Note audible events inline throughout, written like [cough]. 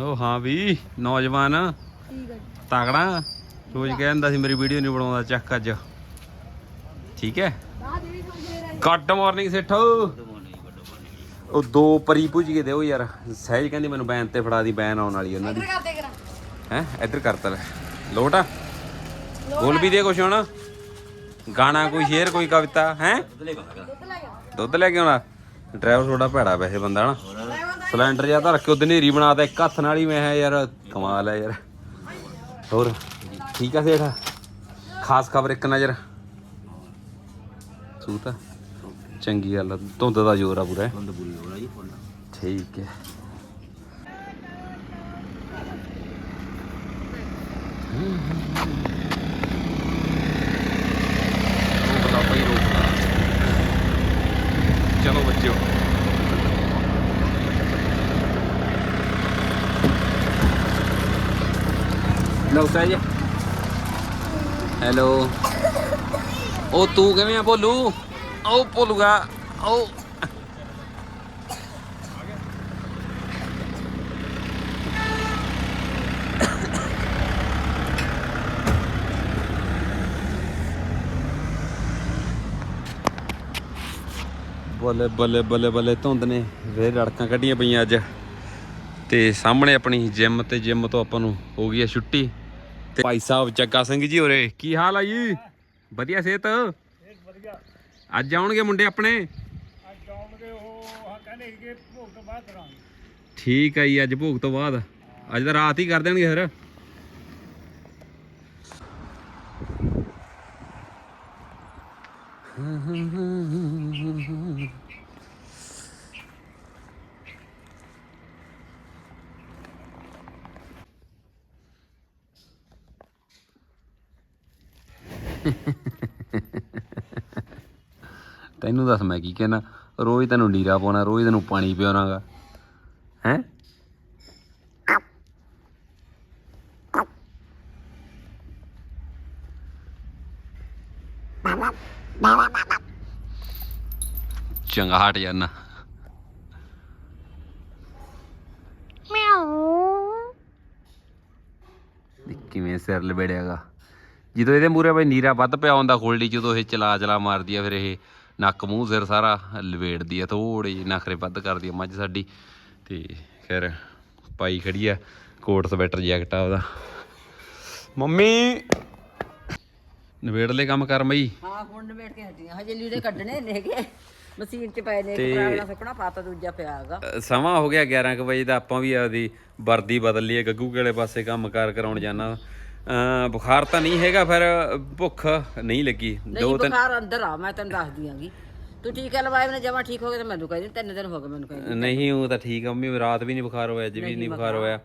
ਉਹ ਹਾਂ ਵੀ ਨੌਜਵਾਨ ਠੀਕ ਹੈ ਤਗੜਾ ਰੋਜ਼ ਕਹਿੰਦਾ ਸੀ ਮੇਰੀ ਵੀਡੀਓ ਨਹੀਂ ਬਣਾਉਂਦਾ ਚੱਕ ਅੱਜ ਠੀਕ ਹੈ ਗੁੱਡ ਮਾਰਨਿੰਗ ਸੇਠੋ ਉਹ ਦੋ ਪਰੀ ਪੁੱਜ ਕੇ ਦਿਓ ਯਾਰ ਸਹਿਜ ਕਹਿੰਦੀ ਮੈਨੂੰ ਬੈਨ ਤੇ ਫੜਾ ਦੀ ਬੈਨ ਆਉਣ ਵਾਲੀ ਉਹਨਾਂ ਦੀ ਕਰਾਂ ਹੈ ਇੱਧਰ ਕਰਤਾ ਲੈ ਲੋਟ ਆ ਬੋਲ ਵੀ ਦੇ ਕੁਛ ਹੁਣ ਗਾਣਾ ਕੋਈ ਸ਼ੇਰ ਕੋਈ ਕਵਿਤਾ ਹੈ ਦੁੱਧ ਲੈ ਗਿਆ ਦੁੱਧ ਲੈ ਕੇ ਆਉਣਾ ਡਰਾਈਵਰ ਥੋੜਾ ਭੈੜਾ ਵੈਸੇ ਬੰਦਾ ਨਾ ਸਿਲੰਡਰ ਜਾਂ ਧਰ ਕੇ ਉਹਦੇ ਨੇਰੀ ਬਣਾਤਾ ਇੱਕ ਹੱਥ ਨਾਲ ਹੀ ਮੈਂ ਕਿਹਾ ਯਾਰ ਕਮਾਲ ਹੈ ਯਾਰ। ਹੋਰ ਠੀਕ ਆ ਸੇਠਾ? ਖਾਸ ਖਬਰ ਇੱਕ ਨਜ਼ਰ। ਸੂਤਾ ਚੰਗੀ ਗੱਲ ਆ ਧੁੰਦ ਦਾ ਜ਼ੋਰ ਆ ਪੂਰਾ। ਧੁੰਦ ਪੂਰੀ ਹੋ ਰਹੀ ਠੀਕ ਹੈ ਰੋਕ ਲਾ ਭਾਈ ਰੋਕ ਲਾ ਚਲੋ ਬੱਚਿਓ ਲਓ ਸਹਿਜ ਹੈਲੋ ਉਹ ਤੂੰ ਕਿਵੇਂ ਆ ਭੋਲੂ? ਉਹ ਭੋਲੂਗਾ ਉਹ ਬੱਲੇ ਬੱਲੇ ਬੱਲੇ ਬੱਲੇ, ਧੁੰਦ ਨੇ। ਫੇਰ ਰੜਕਾਂ ਕੱਢੀਆਂ ਪਈਆਂ ਅੱਜ। ਤੇ ਸਾਹਮਣੇ ਆਪਣੀ ਜਿਮ ਤੇ ਜਿਮ ਤੋਂ ਆਪਾਂ ਨੂੰ ਹੋ ਗਈ ਹੈ ਛੁੱਟੀ। ਤੇ ਭਾਈ ਸਾਹਿਬ ਜੱਗਾ ਸਿੰਘ ਜੀ ਹੋਰੇ ਕੀ ਹਾਲ ਆ ਜੀ? ਵਧੀਆ ਸਿਹਤ? ਅੱਜ ਆਉਣਗੇ ਮੁੰਡੇ ਆਪਣੇ? ਠੀਕ ਆ ਜੀ ਅੱਜ ਭੋਗ ਤੋਂ ਬਾਅਦ। ਅੱਜ ਤਾਂ ਰਾਤ ਹੀ ਕਰ ਦੇਣਗੇ ਫਿਰ। [laughs] ਤੈਨੂੰ ਦੱਸ ਮੈਂ ਕੀ ਕਹਿਣਾ? ਰੋਜ਼ ਤੈਨੂੰ ਨੀਰਾ ਪਾਉਣਾ ਰੋਜ਼ ਤੈਨੂੰ ਪਾਣੀ ਪਿਉਣਾਗਾ। ਹੈ? ਚੰਗਾ ਹਟ ਜਾਣਾ ਕਿਵੇਂ ਸਿਰ ਲਬੇੜਿਆਗਾ? ਜਦੋਂ ਇਹਦੇ ਮੂਰੇ ਬਈ ਨੀਰਾ ਵੱਧ ਪਿਆ ਹੁੰਦਾ ਖੋਲੜੀ ਜਦੋਂ ਇਹ ਚਲਾ ਚਲਾ ਮਾਰਦੀ ਆ ਫਿਰ ਇਹ ਨੱਕ ਮੂੰਹ ਸਿਰ ਸਾਰਾ ਲਵੇੜਦੀ ਆ ਥੋੜੀ ਜਿਹੀ ਨਖਰੇ ਵੱਧ ਕਰਦੀ ਆ ਮੱਝ ਸਾਡੀ। ਤੇ ਖੈਰ ਪਾਈ ਖੜੀ ਆ ਕੋਟ ਸਵੈਟਰ ਜੈਕਟ ਆ ਉਹਦਾ। ਮੰਮੀ! ਨਵੇੜ ਲੈ ਕੰਮ ਕਰ ਮਈ। ਹਾਂ ਹੁਣ ਨਿਬੇੜ ਕੇ ਹਟੀਆਂ ਹਜੇ ਲੀੜੇ ਕੱਢਣੇ ਨੇਗੇ ਮਸ਼ੀਨ 'ਚ ਪਏ ਨੇ ਇੱਕ ਪੁਰਾਣਾ ਸੁੱਕਣਾ ਪਾਤਾ ਦੂਜਾ ਪਿਆ ਹੈਗਾ। ਸਮਾਂ ਹੋ ਗਿਆ 11 ਕੁ ਵਜੇ ਦਾ ਆਪਾਂ ਵੀ ਆਪਦੀ ਵਰਦੀ ਬਦਲ ਲਈਏ ਗੱਗੂ ਕਿਹੜੇ ਪਾਸੇ ਕੰਮ ਕਾਰ ਕਰਾਉਣ ਜਾਣਾ। ਬੁਖਾਰ ਤਾਂ ਨਹੀਂ ਹੈਗਾ ਫਿਰ ਭੁੱਖ ਨਹੀਂ ਲੱਗੀ। ਨਹੀਂ ਦੋ ਤਿੰਨ ਬੁਖਾਰ ਅੰਦਰ ਆ ਮੈਂ ਤੈਨੂੰ ਦੱਸ ਦਿਆਂਗੀ ਤੂੰ ਟੀਕਾ ਲਵਾਇਆ ਮੈਨੇ ਜਮਾ ਠੀਕ ਹੋ ਗਿਆ ਤੇ ਮੈਨੂੰ ਕਹਿ ਦੇ ਤਿੰਨ ਦਿਨ ਹੋ ਗਏ ਮੈਨੂੰ ਕਹਿ ਨਹੀਂ ਉਹ ਤਾਂ ਠੀਕ ਆ ਮੰਮੀ ਰਾਤ ਵੀ ਨਹੀਂ ਬੁਖਾਰ ਹੋਇਆ ਅੱਜ ਵੀ ਨਹੀਂ ਬੁਖਾਰ। ਹੋਇਆ।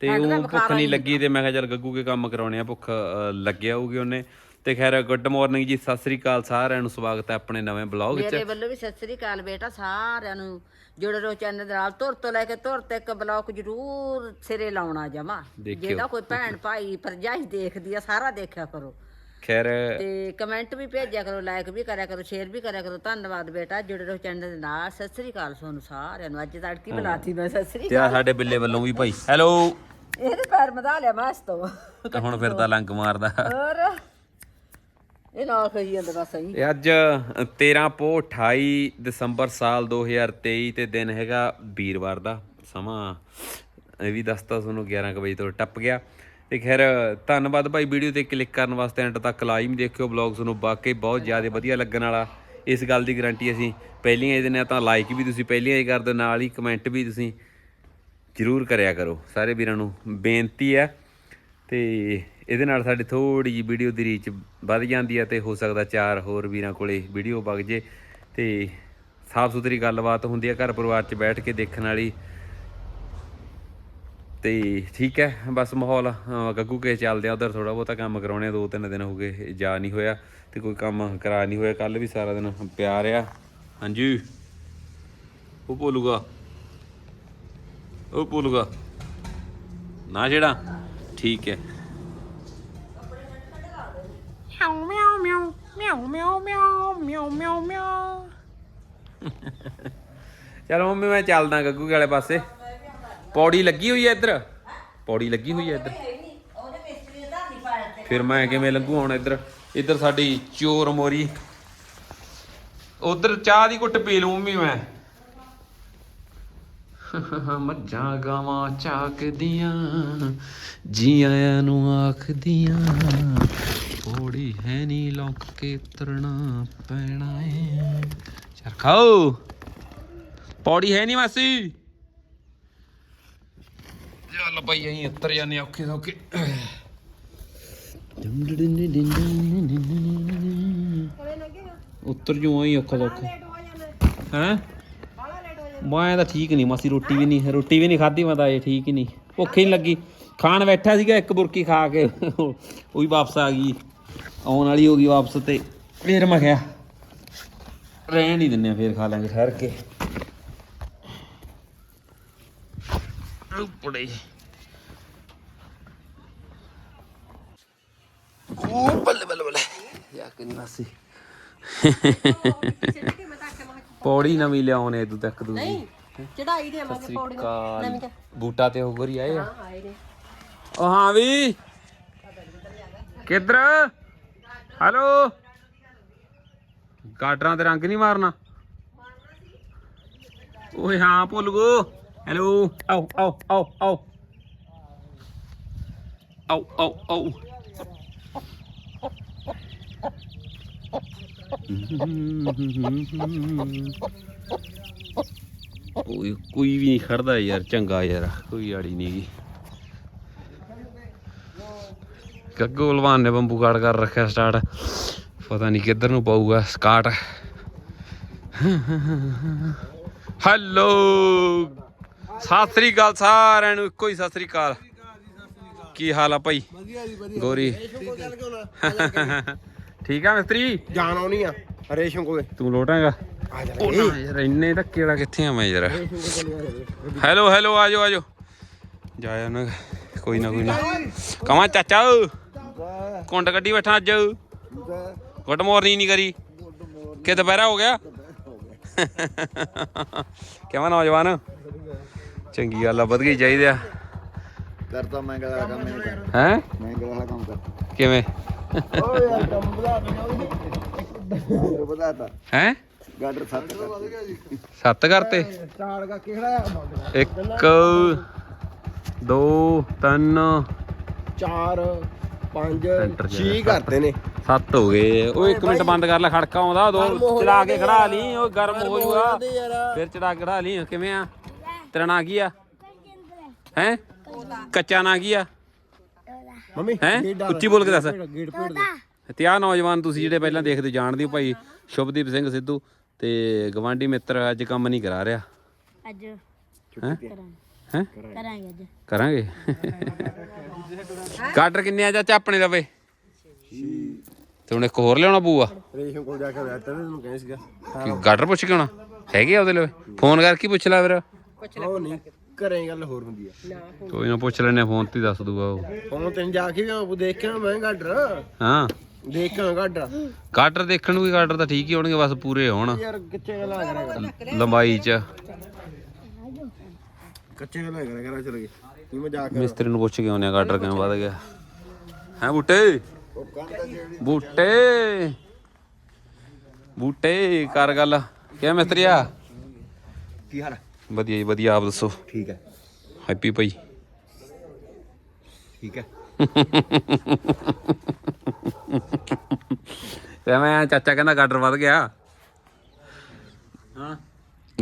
ਤੇ ਉਹ ਭੁੱਖ ਨਹੀਂ ਲੱਗੀ ਤੇ ਮੈਂ ਕਿਹਾ ਚੱਲ ਗੱਗੂ ਕੇ ਕੰਮ ਕਰਾਉਣੇ ਆ ਭੁੱਖ ਲੱਗਿਆ ਹੋਊਗੀ ਉਹਨੇ। ਤੇ ਖੈਰ ਗੁੱਡ ਮਾਰਨਿੰਗ ਜੀ ਸਤਿ ਸ੍ਰੀ ਅਕਾਲ ਸਾਰਿਆਂ ਨੂੰ ਸਵਾਗਤ ਹੈ ਆਪਣੇ ਨਵੇਂ ਬਲੌਗ ਵਿੱਚ ਮੇਰੇ ਵੱਲੋਂ ਵੀ ਸਤਿ ਸ੍ਰੀ ਅਕਾਲ ਬੇਟਾ ਸਾਰਿਆਂ ਨੂੰ। ਜੁੜੇ ਰਹੋ ਚੈਨਲ ਦੇ ਨਾਲ ਤੁਰ ਤੋਂ ਲੈ ਕੇ ਤੁਰ ਤੱਕ ਬਲੌਕ ਜ਼ਰੂਰ ਸਿਰੇ ਲਾਉਣਾ ਜਮਾ। ਦੇਖਿਓ। ਜਿਹੜਾ ਕੋਈ ਭੈਣ ਭਾਈ ਭਰਜਾਈ ਦੇਖਦੀ ਆ ਸਾਰਾ ਦੇਖਿਆ ਕਰੋ। ਖੈਰ ਤੇ ਕਮੈਂਟ ਵੀ ਭੇਜਿਆ ਕਰੋ ਲਾਈਕ ਵੀ ਕਰਿਆ ਕਰੋ ਸ਼ੇਅਰ ਵੀ ਕਰਿਆ ਕਰੋ। ਧੰਨਵਾਦ ਬੇਟਾ ਜੁੜੇ ਰਹੋ ਚੈਨਲ ਦੇ ਨਾਲ। ਸਤਿ ਸ੍ਰੀ ਅਕਾਲ ਤੁਹਾਨੂੰ ਸਾਰਿਆਂ ਨੂੰ। ਅੱਜ ਤੜਕੀ ਬੁਲਾਤੀ ਮੈਂ ਸਤਿ ਸ੍ਰੀ ਤੇ ਆ ਸਾਡੇ ਬਿੱਲੇ ਵੱਲੋਂ ਵੀ ਭਾਈ। ਹੈਲੋ ਇਹਦੇ ਪੈਰ ਮਧਾ ਲਿਆ ਮੈਂ ਇਸ ਤੋਂ ਤੇ ਹੁਣ ਫਿਰਦਾ ਲੰਗ ਮਾਰਦਾ। ਹੋਰ? ਇਹ ਨਾਲ ਕਹੀ ਜਾਂਦਾ ਬਸ ਸਹੀ ਇਹ ਅੱਜ 13 ਪੋ 28 ਦਸੰਬਰ ਸਾਲ 2023 ਤੇ ਦਿਨ ਹੈਗਾ ਵੀਰਵਾਰ ਦਾ ਸਮਾਂ। ਇਹ ਵੀ ਦੱਸਤਾ ਤੁਹਾਨੂੰ 11 ਕੁ ਵਜੇ ਤੋਂ ਟੱਪ ਗਿਆ। ਤੇ ਖੈਰ, ਧੰਨਵਾਦ ਭਾਈ ਵੀਡੀਓ ਤੇ ਕਲਿੱਕ ਕਰਨ ਵਾਸਤੇ ਐਂਡ ਤੱਕ ਲਾਈਵ ਦੇਖਿਓ ਬਲੌਗ ਤੁਹਾਨੂੰ ਵਾਕਈ ਬਹੁਤ ਜ਼ਿਆਦਾ ਵਧੀਆ ਲੱਗਣ ਵਾਲਾ। ਇਸ ਗੱਲ ਦੀ ਗਾਰੰਟੀ ਅਸੀਂ ਪਹਿਲੀਆਂ ਹੀ ਦਿੰਦੇ ਹਾਂ ਤਾਂ ਲਾਈਕ ਵੀ ਤੁਸੀਂ ਪਹਿਲੀਆਂ ਹੀ ਕਰ ਦਿਓ, ਨਾਲ ਹੀ ਕਮੈਂਟ ਵੀ ਤੁਸੀਂ ਜਰੂਰ ਕਰਿਆ ਕਰੋ। ਸਾਰੇ ਵੀਰਾਂ ਨੂੰ ਬੇਨਤੀ ਹੈ। ਤੇ ਇਹਦੇ ਨਾਲ ਸਾਡੀ ਥੋੜੀ ਜੀ ਵੀਡੀਓ ਦੀ ਰੀਚ ਵੱਧ ਜਾਂਦੀ ਹੈ ਤੇ ਹੋ ਸਕਦਾ ਚਾਰ ਹੋਰ ਵੀਰਾਂ ਕੋਲੇ ਵੀਡੀਓ ਵਗ ਜੇ ਤੇ ਸਾਫ਼ ਸੁਥਰੀ ਗੱਲਬਾਤ ਹੁੰਦੀ ਹੈ ਘਰ ਪਰਿਵਾਰ 'ਚ ਬੈਠ ਕੇ ਦੇਖਣ ਵਾਲੀ। ਤੇ ਠੀਕ ਹੈ ਬਸ ਮਾਹੌਲ ਗੱਗੂ ਕੇ ਚੱਲਦੇ ਆ ਉਧਰ ਥੋੜਾ ਬਹੁਤਾ ਕੰਮ ਕਰਾਉਣੇ ਆ, ਦੋ ਤਿੰਨ ਦਿਨ ਹੋ ਗਏ ਜਾ ਨਹੀਂ ਹੋਇਆ ਤੇ ਕੋਈ ਕੰਮ ਕਰਾ ਨਹੀਂ ਹੋਇਆ ਕੱਲ ਵੀ ਸਾਰਾ ਦਿਨ ਪਿਆ ਰਿਹਾ। ਹਾਂਜੀ। ਉਹ ਬੋਲੂਗਾ ਉਹ ਬੋਲੂਗਾ ਨਾ ਜਿਹੜਾ ਠੀਕ ਹੈ। Meow meow meow meow meow meow ਚਲੋ ਮੰਮੀ, ਮੈਂ ਚੱਲਦਾ ਗੱਗੂ ਵਾਲੇ ਪਾਸੇ। ਪੌੜੀ ਲੱਗੀ ਹੋਈ ਹੈ ਇੱਧਰ? ਪੌੜੀ ਲੱਗੀ ਹੋਈ ਹੈ ਇੱਧਰ। ਫਿਰ ਮੈਂ ਕਿਵੇਂ ਲੰਘੂ ਹੁਣ ਇੱਧਰ? ਇੱਧਰ ਸਾਡੀ ਚੋਰ ਮੋਰੀ। ਉਧਰ ਚਾਹ ਦੀ ਘੁੱਟ ਪੀ ਲਊ ਮੰਮੀ ਮੈਂ। [laughs] ਮੱਝਾਂ ਗਾਵਾਂ ਚਾਕਦੀਆਂ ਜੀ ਆਇਆਂ ਨੂੰ ਆਖਦੀਆਂ ਪੌੜੀ ਹੈ ਨਹੀਂ ਲੌਂਕ ਕੇ ਤਰਨਾ ਪੈਣਾ ਏ। ਚਰਖਾਓ ਪੌੜੀ ਹੈ ਨਹੀਂ ਮਾਸੀ। ਚੱਲ ਬਈ ਅਸੀਂ ਉੱਤਰ ਜਾਂਦੇ ਔਖੇ ਸੌਖੇ। ਉੱਤਰ ਜੂ ਆਈ ਔਖਾ ਸੌਖਾ। ਹੈ? ਮੈਂ ਤਾਂ ਠੀਕ ਨਹੀਂ ਮਾਸੀ, ਰੋਟੀ ਵੀ ਨਹੀਂ ਰੋਟੀ ਵੀ ਨਹੀਂ ਖਾਧੀ, ਮੈਂ ਤਾਂ ਇਹ ਠੀਕ ਹੀ ਨਹੀਂ ਭੁੱਖ ਹੀ ਨਹੀਂ ਲੱਗੀ। ਖਾਣ ਬੈਠਾ ਸੀਗਾ, ਇੱਕ ਬੁਰਕੀ ਖਾ ਕੇ। ਉਹ ਵੀ ਵਾਪਸ ਆ ਗਈ। ਆਉਣ ਵਾਲੀ ਹੋ ਗਈ ਵਾਪਸ ਤੇ। ਫੇਰ ਮੈਂ ਕਿਹਾ ਰਹਿਣ ਹੀ ਦਿੰਨੇ ਆ ਫੇਰ ਖਾ ਲਾਂਗੇ ਠਹਿਰ ਕੇ। ਉੱਪੜੇ ਉਹ ਬੱਲੇ ਬੱਲੇ ਬੱਲੇ। ਯਾ ਕਿੰਨੀ ਮਾਸੀ ਪੌੜੀ ਨਵੀਂ ਲਿਆਉਣੇ ਤੂੰ ਤੱਕ ਦੂਜੀ ਚੜਾਈ ਦੇ ਆਵਾਂਗੇ ਸ੍ਰੀ ਅਕਾਲ। ਬੂਟਾ ਤੇ ਹੋ ਗਰੀ ਆਏ ਆ। ਉਹ ਹਾਂ ਵੀ। ਕਿੱਧਰ? ਹੈਲੋ। ਗਾਡਰਾਂ ਤੇ ਰੰਗ ਨਹੀਂ ਮਾਰਨਾ। ਓਏ ਹਾਂ ਭੁੱਲ ਗੋ ਹੈਲੋ, ਆਓ ਆਓ ਆਓ ਆਓ। ਆਓ ਆਓ ਆਓ। ਕੋਈ ਵੀ ਨਹੀਂ ਖੜਦਾ ਯਾਰ, ਚੰਗਾ ਯਾਰ, ਕੋਈ ਆੜੀ ਨਹੀਂ। ਗੀ ਗੱਗੋ ਲਵਾਨ ਨੇ ਬੰਬੂ ਕਾਟ ਕਰ ਰੱਖਿਆ ਸਟਾਰਟ ਪਤਾ ਨਹੀਂ ਕਿੱਧਰ ਨੂੰ ਪਾਊਗਾ ਸਕਾਟ ਹੈਲੋ ਸਤਿ ਸ੍ਰੀ ਅਕਾਲ ਸਾਰਿਆਂ ਨੂੰ ਇੱਕੋ ਹੀ ਸਤਿ ਸ੍ਰੀ ਅਕਾਲ। ਕੀ ਹਾਲ ਆ ਭਾਈ? ਗੋਰੀ। ਠੀਕ ਆ ਮਿਸਤਰੀ? ਜਾਣ ਆਉਣੀ ਆ ਰੇਸ਼ਮ ਕੋਲੇ। ਤੂੰ ਲੋਟਾਂਗਾ? ਆ ਜਾ। ਉਹ ਨਾ ਯਾਰ ਇੰਨੇ ਧੱਕੇ ਵਾਲਾ ਕਿੱਥੇ ਆ ਮੈਂ ਯਾਰ? ਹੈਲੋ ਹੈਲੋ ਆਜੋ ਆਜੋ ਜਾਇਆ ਨਾ ਕੋਈ ਨਾ ਕੋਈ ਨਾ। ਕਮਾ ਚਾਚਾ। ਕੁੰਡ ਕੱਢੀ ਬੈਠਾ ਅੱਜ। ਗੁੱਡ ਮਾਰਨਿੰਗ ਨਹੀਂ ਕਰੀ। ਕਿ ਦੁਪਹਿਰਾ ਹੋ ਗਿਆ? ਕਿਵੇਂ ਨੌਜਵਾਨ? ਚੰਗੀ ਗੱਲ ਆ ਵਧ ਗਈ ਚਾਹੀਦੇ ਆ। ਕਰਤਾ ਮੈਂ ਕਦਾ ਕੰਮ ਨਹੀਂ ਕਰ ਹੈ? ਮੈਂ ਕਦਾ ਕੰਮ ਕਰ ਕਿਵੇਂ? ਯਾਰ ਕੰਮ ਦੇ ਹੈ? ਗਾਡਰ ਸੱਤ ਕਰ ਸੱਤ ਕਰਤੇ? ਚਾਰ ਕਾ ਕਿਹੜਾ ਇੱਕ ਦੋ ਤਿੰਨ। ਚਾਰ। ਪੰਜ ਸੈਂਟਰ ਚ ਛੇ ਕਰਤੇ ਨੇ। ਸੱਤ ਹੋ ਗਏ। ਓਏ ਇੱਕ ਮਿੰਟ ਬੰਦ ਕਰ ਲੈ ਖੜਕਾ ਆਉਂਦਾ ਦੋ ਚੜਾ ਕੇ ਖੜਾ ਲਈ ਓ ਗਰਮ ਹੋ ਜੂਗਾ ਫਿਰ ਚੜਾ ਕੇ ਖੜਾ ਲਈ ਕਿਵੇਂ ਆ? ਤੇਰਾ ਨਾਂ ਕੀ ਆ? ਹੈ? ਕੱਚਾ ਨਾਂ ਕੀ ਆ? ਮੰਮੀ ਹੈ? ਉੱਚੀ ਬੋਲ ਕੇ ਦੱਸ। ਤੇ ਆਹ ਨੌਜਵਾਨ ਤੁਸੀਂ ਜਿਹੜੇ ਪਹਿਲਾਂ ਦੇਖਦੇ ਜਾਣਦੇ ਹੋ ਭਾਈ ਸ਼ੁਭਦੀਪ ਸਿੰਘ ਸਿੱਧੂ ਤੇ ਗਵਾਂਢੀ ਮਿੱਤਰ ਅੱਜ ਕੰਮ ਨਹੀਂ ਕਰਾ ਰਿਹਾ। ਅੱਜ ਹੈ? ਹੈ? ਕਰਾਂਗੇ ਅੱਜ। ਕਰਾਂਗੇ? ਗਾਟਰ ਕਿੰਨੇ ਆ ਚਾਚਾ ਆਪਣੇ ਲਵੇ? ਤੇ ਹੁਣ ਇੱਕ ਹੋਰ ਲਿਆਉਣਾ ਪਊਗਾ ਰੇਸ਼ਮ ਕੋਲ ਜਾ ਕੇ ਬੈਠਾ ਤੇ ਤੈਨੂੰ ਕਹਿੰਦਾ ਸੀਗਾ। ਕਿ ਗਾਟਰ ਪੁੱਛ ਕੇ ਆਉਣਾ? ਹੈਗੇ ਆ ਉਹਦੇ ਲਵੇ? ਫੋਨ ਕਰਕੇ ਪੁੱਛ ਲੈ ਫਿਰ। ਉਹ ਨਹੀਂ ਘਰੇ ਗੱਲ ਹੋਰ ਹੁੰਦੀ ਆ। ਕੋਈ ਨਾ ਪੁੱਛ ਲੈਣੇ ਫੋਨ ਤੇ ਦੱਸ ਦੂਗਾ ਉਹ। ਹੁਣ ਤੈਨੂੰ ਜਾ ਕੇ ਵੀ ਉਹ ਦੇਖ ਕੇ ਆਵਾਂ ਮੈਂ ਗਾਡਰ। ਹਾਂ। ਦੇਖ ਗਾਡਰ। ਗਾਟਰ ਦੇਖਣ ਨੂੰ ਵੀ ਗਾਟਰ ਤਾਂ ਠੀਕ ਹੀ ਹੋਣਗੇ ਬਸ ਪੂਰੇ ਹੋਣ। ਯਾਰ ਕਿੱਥੇ ਗੱਲ ਆ ਕਰਿਆ ਲੰਬਾਈ ਚ। ਕੱਚੇ ਗੱਲ ਆ ਕਰਿਆ ਕਰਾ ਚਲ ਗਏ। ਨਹੀਂ ਮੈਂ ਜਾ ਕੇ ਮਿਸਤਰੀ ਨੂੰ ਪੁੱਛ ਕੇ ਆਉਨੇ ਗਾਟਰ ਕਿਵੇਂ ਵੱਧ ਗਿਆ। ਹੈ ਬੂਟੇ? ਬੂਟੇ? ਬੂਟੇ ਕਰ ਗੱਲ। ਕਿਵੇਂ ਮਿਸਤਰੀਆ ਕੀ ਹਾਲ ਵਧੀਆ ਜੀ ਵਧੀਆ ਆਪ ਦੱਸੋ। ਠੀਕ ਹੈ ਹੈਪੀ ਭਾਈ। ਠੀਕ ਹੈ ਤੇ ਮੈਂ ਚਾਚਾ ਕਹਿੰਦਾ ਗਾਡਰ ਵੱਧ ਗਿਆ। ਹਾਂ।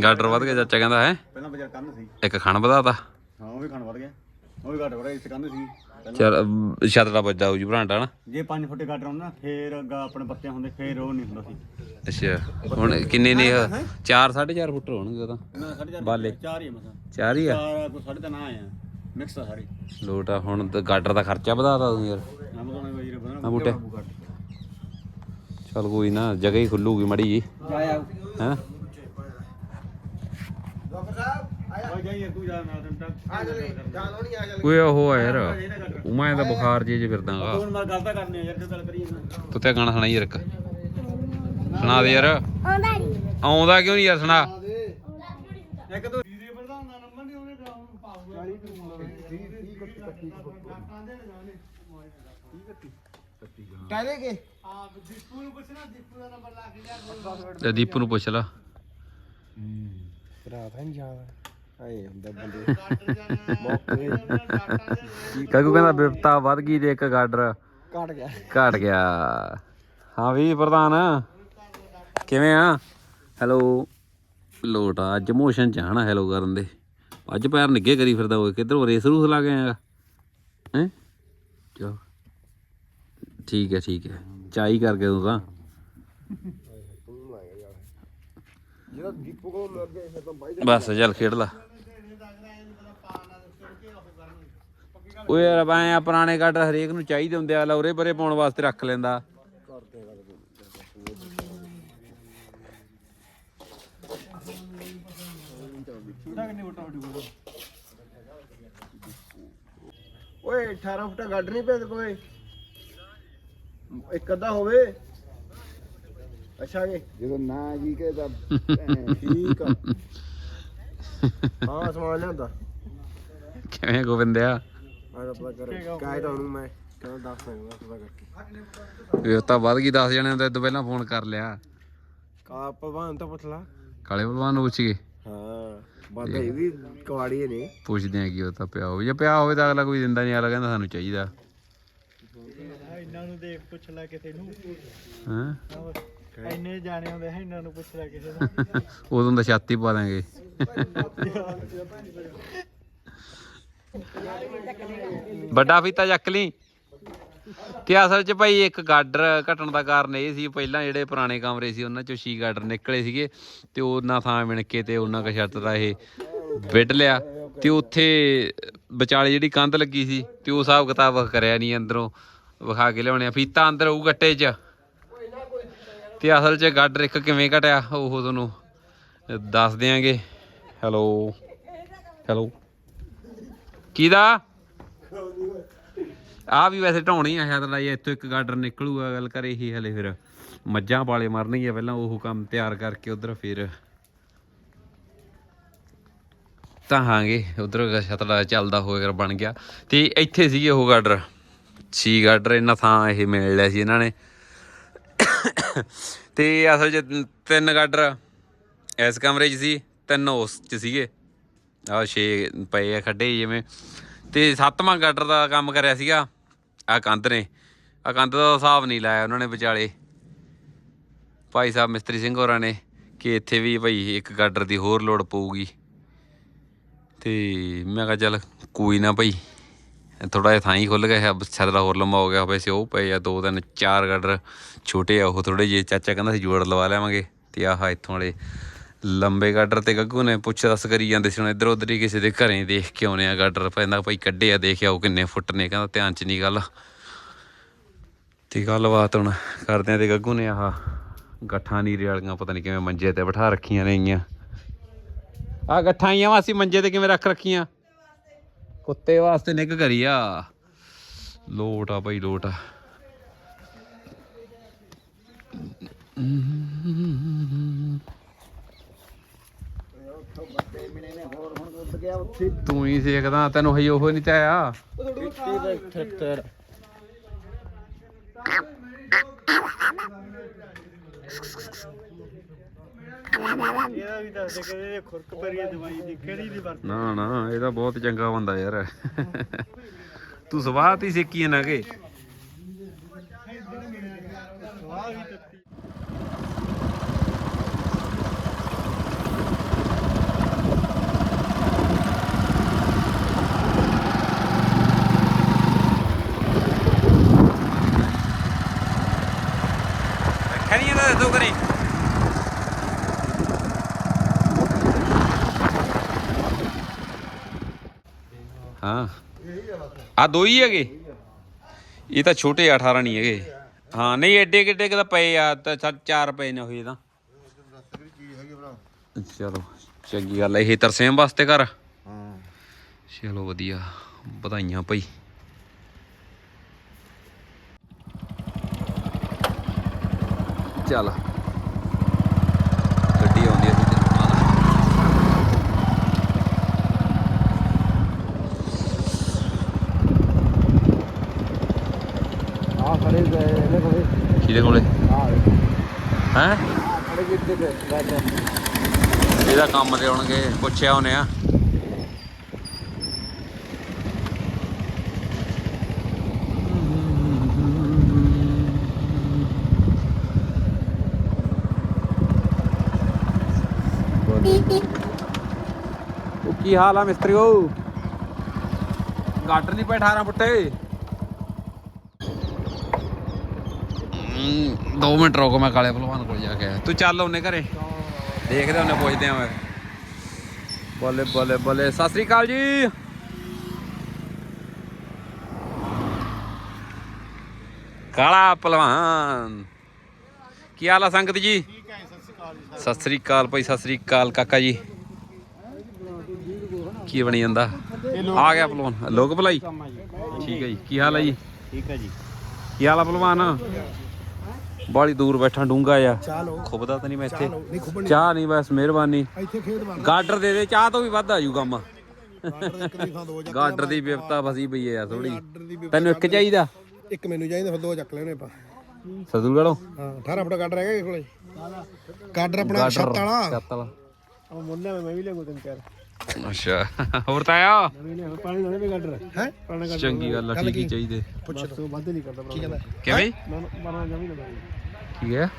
ਗਾਡਰ ਵੱਧ ਗਿਆ ਚਾਚਾ ਕਹਿੰਦਾ ਹੈ? ਪਹਿਲਾਂ ਬਾਜ਼ਾਰ ਕੰਨ ਸੀ। ਇੱਕ ਖਣ ਵਧਾਤਾ। ਹਾਂ ਉਹ ਵੀ ਖਾਣ ਵੜ ਗਿਆ। ਉਹ ਵੀ ਘੱਟ ਵੜਾ ਇਸ ਕੰਨ ਸੀ। ਚਲ ਛੱਤ ਦਾ ਵੱਜਾ ਹੋ ਜੀ ਭਰਾਂਟਾ ਨਾ ਜੇ 5 ਫੁੱਟ ਘੱਟ ਹੁੰਦਾ ਫੇਰ ਅੱਗਾ ਆਪਣੇ ਬੱਚੇ ਹੁੰਦੇ ਫੇਰ ਉਹ ਨਹੀਂ ਹੁੰਦਾ ਸੀ। ਅੱਛਾ ਹੁਣ ਕਿੰਨੇ ਨੇ 4 4.5 ਫੁੱਟ ਹੋਣਗੇ ਉਹ ਤਾਂ। ਨਾ ਬਾਲੇ। ਚਾਰ ਹੀ ਆ ਮਸਾਂ। ਚਾਰ ਹੀ ਆ? ਚਾਰ ਕੋ ਸਾਢੇ ਤਿੰਨ ਆਏ ਆ। ਮਿਕਸ ਆ ਸਾਰੇ। ਲੋਟ ਆ ਹੁਣ ਤਾਂ ਗਾਡਰ ਦਾ ਖਰਚਾ ਵਧਾਤਾ ਤੂੰ ਯਾਰ। ਤੋਂ ਬਣਾ ਆ ਬੂਟੇ। ਚਲ ਕੋਈ ਨਾ ਜਗ੍ਹਾ ਹੀ ਖੁੱਲੂਗੀ ਮੜੀ ਜੀ। ਆਇਆ ਹੈ? ਓ ਜਾਈਏ ਤੂੰ ਜਾ ਨਾਲ ਤੱਕ ਆ ਚਲੇ ਜਾਨੋ ਨਹੀਂ ਆ ਚਲੇ ਓਏ ਉਹ ਆ ਯਾਰ ਉਹ ਮੈਂ ਤਾਂ ਬੁਖਾਰ ਜੇ ਜੇ ਫਿਰਦਾਗਾ। ਹੁਣ ਮੈਂ ਗੱਲ ਤਾਂ ਕਰਨੀ ਆ ਯਾਰ ਕਿਉਂ ਗੱਲ ਕਰੀਏ ਨਾ ਤੂੰ ਤੇ ਗਾਣਾ ਸੁਣਾਈ ਯਾਰ ਇੱਕ। ਸੁਣਾ ਦੇ ਯਾਰ। ਆਉਂਦਾ ਨਹੀਂ ਆਉਂਦਾ ਕਿਉਂ ਨਹੀਂ ਯਾਰ ਸੁਣਾ। ਇੱਕ ਦੋ ਵੀਰੇ ਪ੍ਰਧਾਨ ਦਾ ਨੰਬਰ ਨਹੀਂ ਉਹਨੇ ਪਾਊਗਾ। 40 30 ਕੱਟੀ ਕੱਟੀ ਕਾਹਦੇ ਕੇ। ਹਾਂ ਦੀਪੂ ਨੂੰ ਪੁੱਛਣਾ ਦੀਪੂ ਦਾ ਨੰਬਰ ਲਾ ਕੇ ਲਿਆ। ਤੇ ਦੀਪੂ ਨੂੰ ਪੁੱਛ ਲਾ। ਤਾਂ ਨਹੀਂ ਜਾਦਾ ਆਏ ਹੁੰਦਾ ਬੰਦੇ। ਕਾਕੂ ਕਹਿੰਦਾ ਬਿਪਤਾ ਵੱਧ ਗਈ ਤੇ ਇੱਕ ਗਾਡਰ ਕੱਟ ਗਿਆ। ਘਟ ਗਿਆ। ਹਾਂ ਵੀ ਪ੍ਰਧਾਨ ਕਿਵੇਂ ਆ? ਹੈਲੋ ਲੋਟ ਆ ਅੱਜ ਮੋਸ਼ਨ ਚ ਆਣਾ ਹੈਲੋ ਕਰਨ ਦੇ। ਅੱਜ ਪੈਰ ਨਿੱਗੇ ਕਰੀ ਫਿਰਦਾ ਓਏ ਕਿੱਧਰੋਂ ਰੇਸ ਰੂਸ ਲਾ ਕੇ ਆਏਗਾ? ਹੈ? ਚਲੋ। ਠੀਕ ਹੈ ਠੀਕ ਹੈ। ਚਾਈ ਕਰਕੇ ਤੂੰ ਤਾਂ ਜਿਹੜਾ ਦੀਪੂ ਕੋਲ ਲੱਗ ਗਿਆ ਫਿਰ ਤਾਂ ਬਾਈ ਬਸ ਚੱਲ ਖੇਡ ਲਾ। ਓਏ ਯਾਰ ਬਾਏ ਆ ਪੁਰਾਣੇ ਗਾਡਰ ਹਰੇਕ ਨੂੰ ਚਾਹੀਦੇ ਹੁੰਦੇ ਆ ਲੌਰੇ ਪਰੇ ਪਾਉਣ ਵਾਸਤੇ ਰੱਖ ਲੈਂਦਾ। ਓਏ 18 ਫੁੱਟਾ ਗੱਡ ਨਹੀਂ ਤੇ ਕੋਈ ਇੱਕ ਅੱਧਾ ਹੋਵੇ। ਅੱਛਾ ਜੀ। ਜਦੋਂ ਨਾ ਜੀ ਕੇ ਤਾਂ [laughs] ਠੀਕ ਆ। ਹਾਂ ਸਮਾਨ ਲਿਆਂਦਾ। ਕਿਵੇਂ ਗੋਬਿੰਦਿਆ? ਆ ਤਾਂ ਪਤਾ ਕਰ ਤਾਂ ਮੈਂ ਕਹਿੰਦਾ ਦੱਸ ਸਕਦਾ ਪਤਾ ਕਰਕੇ। ਇਹ ਤਾਂ ਵੱਧ ਗਈ 10 ਜਣਿਆਂ ਦਾ ਇਦੋਂ ਪਹਿਲਾਂ ਫੋਨ ਕਰ ਲਿਆ। ਕਾ ਭਗਵਾਨ ਤਾਂ ਪੁੱਛ ਲਾ। ਕਾਲੇ ਬਲਵਾਨ ਨੂੰ ਪੁੱਛ ਗਏ ਹਾਂ ਬਾਦਾ ਇਹ ਵੀ ਕਵਾੜੀ ਨੇ। ਪੁੱਛਦੇ ਆ ਕੀ ਉਹ ਤਾਂ ਪਿਆ ਹੋਵੇ। ਜੇ ਪਿਆ ਹੋਵੇ ਤਾਂ ਅਗਲਾ ਕੋਈ ਦਿੰਦਾ ਨਹੀਂ ਅਗਲਾ ਕਹਿੰਦਾ ਸਾਨੂੰ ਚਾਹੀਦਾ। ਇਹਨਾਂ ਨੂੰ ਦੇਖ ਪੁੱਛ ਲੈ ਕਿਸੇ ਨੂੰ। ਹਾਂ। ਇੰਨੇ ਜਾਣੇ ਹੁੰਦੇ ਹੈ ਇਹਨਾਂ ਨੂੰ ਪੁੱਛ ਲੈ ਕਿਸੇ ਨੂੰ [laughs] ਉਦੋਂ ਤਾਂ ਛਾਤੀ ਪਾ ਦਾਂਗੇ ਵੱਡਾ ਫੀਤਾ ਚੱਕ ਲਈ। ਤੇ ਅਸਲ 'ਚ ਭਾਈ ਇੱਕ ਗਾਡਰ ਘਟਣ ਦਾ ਕਾਰਨ ਇਹ ਸੀ ਪਹਿਲਾਂ ਜਿਹੜੇ ਪੁਰਾਣੇ ਕਮਰੇ ਸੀ ਉਹਨਾਂ 'ਚੋਂ ਛੀ ਗਾਡਰ ਨਿਕਲੇ ਸੀਗੇ ਤੇ ਉਹਨਾਂ ਥਾਂ ਮਿਣ ਕੇ ਤੇ ਉਹਨਾਂ ਕ ਛੱਤ ਦਾ ਇਹ ਵਿੱਢ ਲਿਆ ਤੇ ਉੱਥੇ ਵਿਚਾਲੇ ਜਿਹੜੀ ਕੰਧ ਲੱਗੀ ਸੀ ਤੇ ਉਹ ਹਿਸਾਬ ਕਿਤਾਬ ਕਰਿਆ ਨਹੀਂ ਅੰਦਰੋਂ ਵਿਖਾ ਕੇ ਲਿਆਉਣੇ ਆ। ਫੀਤਾ ਅੰਦਰ ਹੋਊ ਗੱਟੇ 'ਚ। ਤੇ ਅਸਲ 'ਚ ਗਾਡਰ ਇੱਕ ਕਿਵੇਂ ਘਟਿਆ ਉਹ ਤੁਹਾਨੂੰ ਦੱਸ ਦਿਆਂਗੇ। ਹੈਲੋ ਹੈਲੋ ਕਿਹਦਾ? ਆ ਵੀ ਵੈਸੇ ਢਾਉਣੀ ਆ, ਸ਼ਾਇਦ ਲਾਈ ਇੱਥੋਂ ਇੱਕ ਗਾਡਰ ਨਿਕਲੂਗਾ ਗੱਲ ਕਰੇ ਹੀ ਹਲੇ ਫਿਰ। ਮੱਝਾਂ ਵਾਲੇ ਮਰਨਗੀਆਂ ਪਹਿਲਾਂ, ਉਹ ਕੰਮ ਤਿਆਰ ਕਰਕੇ ਉਧਰ ਫਿਰ ਤਾਂ ਹਾਂਗੇ ਉਧਰ ਛਤਲਾ ਚੱਲਦਾ ਹੋਏਗਾ ਬਣ ਗਿਆ। ਤੇ ਇੱਥੇ ਸੀਗੇ ਉਹ ਗਾਡਰ। ਛੀ ਗਾਡਰ, ਇਹਨਾਂ ਥਾਂ ਇਹ ਮਿਲ ਲਿਆ ਸੀ ਇਹਨਾਂ ਨੇ। ਤੇ ਅਸਲ 'ਚ ਤਿੰਨ ਗਾਡਰ ਇਸ ਕਮਰੇ 'ਚ ਸੀ, ਤਿੰਨ ਉਸ 'ਚ ਸੀਗੇ। ਆ ਛੇ ਪਏ ਆ ਖੱਡੇ ਜਿਵੇਂ। ਤੇ ਸੱਤਵਾਂ ਗਾਡਰ ਦਾ ਕੰਮ ਕਰਿਆ ਸੀਗਾ ਆ ਕੰਧ ਨੇ। ਆ ਕੰਧ ਦਾ ਹਿਸਾਬ ਨਹੀਂ ਲਾਇਆ ਉਹਨਾਂ ਨੇ ਵਿਚਾਲੇ। ਭਾਈ ਸਾਹਿਬ ਮਿਸਤਰੀ ਸਿੰਘ ਹੋਰਾਂ ਨੇ ਕਿ ਇੱਥੇ ਵੀ ਭਾਈ ਇੱਕ ਗਾਡਰ ਦੀ ਹੋਰ ਲੋੜ ਪਊਗੀ। ਤੇ ਮੈਂ ਕਿਹਾ ਚੱਲ ਕੋਈ ਨਾ ਭਾਈ। ਥੋੜਾ ਜਿਹਾ ਥਾਂ ਹੀ ਖੁੱਲ ਗਿਆ ਹੈ ਛਤਰਾ ਹੋਰ ਲੰਮਾ ਹੋ ਗਿਆ ਵੈਸੇ ਉਹ ਪਏ ਆ, ਦੋ ਤਿੰਨ ਚਾਰ ਗਾਡਰ ਛੋਟੇ ਆ, ਉਹ ਥੋੜੇ ਜਿਹੇ, ਚਾਚਾ ਕਹਿੰਦਾ ਸੀ ਜੋੜ ਲਵਾ ਲਵਾਂਗੇ ਤੇ ਆਹ ਇੱਥੋਂ ਵਾਲੇ ਲੰਬੇ ਗਾਡਰ ਤੇ ਗੱਗੂ ਨੇ ਪੁੱਛ ਦੱਸ ਕਰੀ ਜਾਂਦੇ ਸੀ, ਹੁਣ ਇੱਧਰ ਉੱਧਰ ਹੀ ਕਿਸੇ ਦੇ ਘਰੇ ਦੇਖ ਕੇ ਆਉਣੇ ਆ ਗਾਡਰ ਪੈਂਦਾ ਭਾਈ ਕੱਢੇ ਆ ਦੇਖਿਆ ਉਹ ਕਿੰਨੇ ਫੁੱਟ ਨੇ, ਕਹਿੰਦਾ ਧਿਆਨ ਚ ਨਹੀਂ ਗੱਲ। ਤੇ ਗੱਲਬਾਤ ਹੁਣ ਕਰਦੇ ਆ ਤੇ ਗੱਗੂ ਨੇ ਆਹ ਗੱਠਾਂ ਨੀਰੇ ਵਾਲੀਆਂ ਪਤਾ ਨਹੀਂ ਕਿਵੇਂ ਮੰਜੇ ਤੇ ਬਿਠਾ ਰੱਖੀਆਂ ਨੇਗੀਆਂ ਆ ਗੱਠਾਂ ਆਈਆਂ ਵਾ, ਅਸੀਂ ਮੰਜੇ ਤੇ ਕਿਵੇਂ ਰੱਖ ਰੱਖੀਆਂ? ਕੁੱਤੇ ਵਾਸਤੇ ਨਿੱਘ ਕਰੀ ਆ ਲੋਟ ਆ ਭਾਈ, ਲੋਟ ਆ। ਤੂੰ ਹੀ ਸਿੱਖਦਾ ਤੈਨੂੰ ਹਈ ਉਹ ਨਹੀਂ ਆਇਆ ਇਹਦਾ ਵੀ ਦੱਸ ਦੇ ਕਿ ਖੁਰਕ ਭਰੀ ਦਵਾਈ ਦੀ ਕਿਹੜੀ ਦੀ ਵਰਤ ਨਾ ਨਾ, ਇਹ ਤਾਂ ਬਹੁਤ ਚੰਗਾ ਬੰਦਾ ਯਾਰ। ਤੂੰ ਸਵਾਹ ਤੀ ਸਿੱਕੀ ਨਾ ਕੇ। ਆ ਦੋ ਹੀ ਹੈਗੇ। ਇਹ ਤਾਂ ਛੋਟੇ ਆ, 18 ਨਹੀਂ ਹੈਗੇ। ਹਾਂ ਨਹੀਂ ਐਡੇ ਕਿੱਡੇ ਕਿ ਤਾਂ ਪਏ ਆ ਤਾਂ ਸਾ- ਚਾਰ ਪਏ ਨੇ ਹੋਏ ਤਾਂ। ਚਲੋ ਚੰਗੀ ਗੱਲ ਹੈ ਇਹ ਤਰਸੇਮ ਵਾਸਤੇ ਘਰ। ਹਾਂ ਚਲੋ ਵਧੀਆ ਵਧਾਈਆਂ ਭਾਈ। ਚੱਲ ਗੱਡੀ ਆਉਂਦੀ ਹੈ ਦੂਜੇ ਨਾਲ ਕਿਹਦੇ ਕੋਲੇ। ਹੈ? ਇਹਦਾ ਕੰਮ ਤੇ ਆਉਣਗੇ ਪੁੱਛਿਆ ਉਹਨੇ ਆ। ਕੀ ਹਾਲ ਆ ਮਿਸਤਰੀਓ ਗਾਟਰ ਨਹੀਂ ਪਏ 18 ਫੁੱਟੇ? 2 ਮਿੰਟ ਰੁਕੋ ਮੈਂ ਕਾਲੇ ਭਲਵਾਨ ਕੋਲ ਜਾ ਕੇ। ਤੂੰ ਚੱਲ ਉਹਨੇ ਘਰੇ। ਦੇਖਦੇ ਉਹਨੇ ਪੁੱਛਦੇ ਆ ਬੱਲੇ ਬੱਲੇ ਬੱਲੇ। ਸਤਿ ਸ੍ਰੀ ਅਕਾਲ ਜੀ। ਕਾਲਾ ਭਲਵਾਨ। ਕੀ ਹਾਲ ਆ ਸੰਗਤ ਜੀ? ਸਤਿ ਸ੍ਰੀ ਅਕਾਲ ਭਾਈ ਸਤਿ ਸ੍ਰੀ ਅਕਾਲ ਕਾਕਾ ਜੀ। ਕੀ ਬਣੀ ਜਾਂਦਾ? ਆ ਗਿਆ ਭਲਵਾਨ। ਲੋਕ ਭਲਾਈ। ਠੀਕ ਹੈ ਜੀ। ਕੀ ਹਾਲ ਹੈ ਜੀ? ਠੀਕ ਹੈ ਜੀ। ਕੀ ਹਾਲ ਆ ਭਲਵਾਨ? ਬਾਲੀ ਦੂਰ ਬੈਠਾ ਡੂੰਗਾ ਆ ਖੁਬਦਾ ਤਾਂ ਨਹੀਂ ਮੈਂ ਇੱਥੇ। ਨਹੀਂ ਖੁੱਬਣੀ। ਚਾਹ ਨਹੀਂ ਬਸ ਮਿਹਰਬਾਨੀ। ਇੱਥੇ ਖੇਡ ਬਣ ਗਾਰਡਰ ਦੇ ਦੇ ਚਾਹ ਤੋਂ ਵੀ ਵੱਧ ਆ ਜੂ ਕੰਮ। ਇੱਕ ਦੀ ਥਾਂ ਦੋ ਚੱਕ ਗਾਰਡਰ ਦੀ ਵਿਵਤਾ ਫਸੀ ਪਈ ਯਾਰ ਥੋੜੀ ਵੀ- ਤੈਨੂੰ ਇੱਕ ਚਾਹੀਦਾ? ਇੱਕ ਮੈਨੂੰ ਚਾਹੀਦਾ ਫਿਰ ਦੋ ਚੱਕ ਲੈਣੇ ਆਪਾਂ। ਸਦੂਲਗੜੋਂ ਹਾਂ 18 ਫੁੱਟ ਗਾਡਰ ਹੈਗਾ ਕੋਲੇ। ਗਾਡਰ ਆਪਣਾ ਛੱਤ ਵਾਲਾ। ਛੱਤ ਵਾਲਾ। ਉਹ ਮੁੰਡਾ ਮੈਂ ਵੀ ਲਿਆਂਗਾ ਤਿੰਨ ਚਾਰ। ਅੱਛਾ ਹੋਰ ਤਾਂ ਆ ਨਵੇਂ ਨੇ ਪਾਣੀ ਲਾਉਣੇ ਵੀ ਗੱਡਰ। ਹੈ? ਚੰਗੀ ਗੱਲ ਆ ਠੀਕ ਹੀ ਚਾਹੀਦੇ। ਪੁੱਛ ਉਹ ਵੱਧ ਨਹੀਂ ਕਰਦਾ ਕੀ ਕਹਿੰਦਾ ਕਿਵੇਂ? ਮੈਂ ਬਣਾ ਜਮੀ ਨਾ ਕੀ ਹੈ?